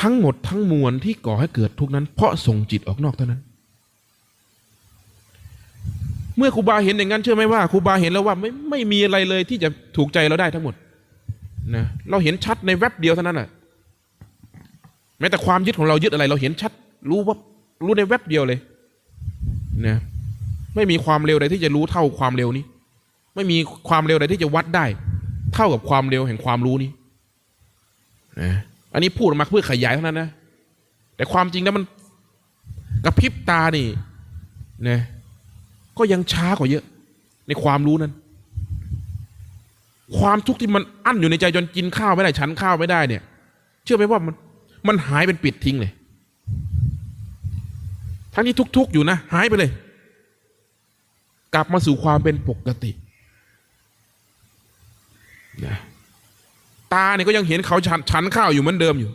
ทั้งหมดทั้งมวลที่ก่อให้เกิดทุกนั้น เพราะส่งจิตออกนอกเท่านั้น เมื่อครูบาเห็นอย่างนั้นเชื่อไหมว่าครูบาเห็นแล้วว่าไม่ไม่มีอะไรเลยที่จะถูกใจเราได้ทั้งหมดนะเราเห็นชัดในแวบเดียวเท่านั้นแหละแม้แต่ความยึดของเรายึดอะไร เราเห็นชัด รู้ว่ารู้ในแวบเดียวเลยนะไม่มีความเร็วใดที่จะรู้เท่าความเร็วนี้ ไม่มีความเร็วใดที่จะวัดได้ เท่ากับความเร็วแห่งความรู้นี้นะ อันนี้พูดออกมาเพื่อขยายเท่านั้นนะ แต่ความจริงแล้วมันกระพริบตานี่นะก็ยังช้ากว่าเยอะ ในความรู้นั้น ความทุกข์ที่มันอั้นอยู่ในใจจนกินข้าวไม่ได้ฉันข้าวไม่ได้เนี่ย เชื่อไหมว่ามันมันหายเป็นปิดทิ้งเลยทั้งที่ทุกๆอยู่นะ หายไปเลย กลับมาสู่ความเป็นปกตินะ ตาเนี่ยก็ยังเห็นเขาฉันฉันข้าวอยู่เหมือนเดิมอยู่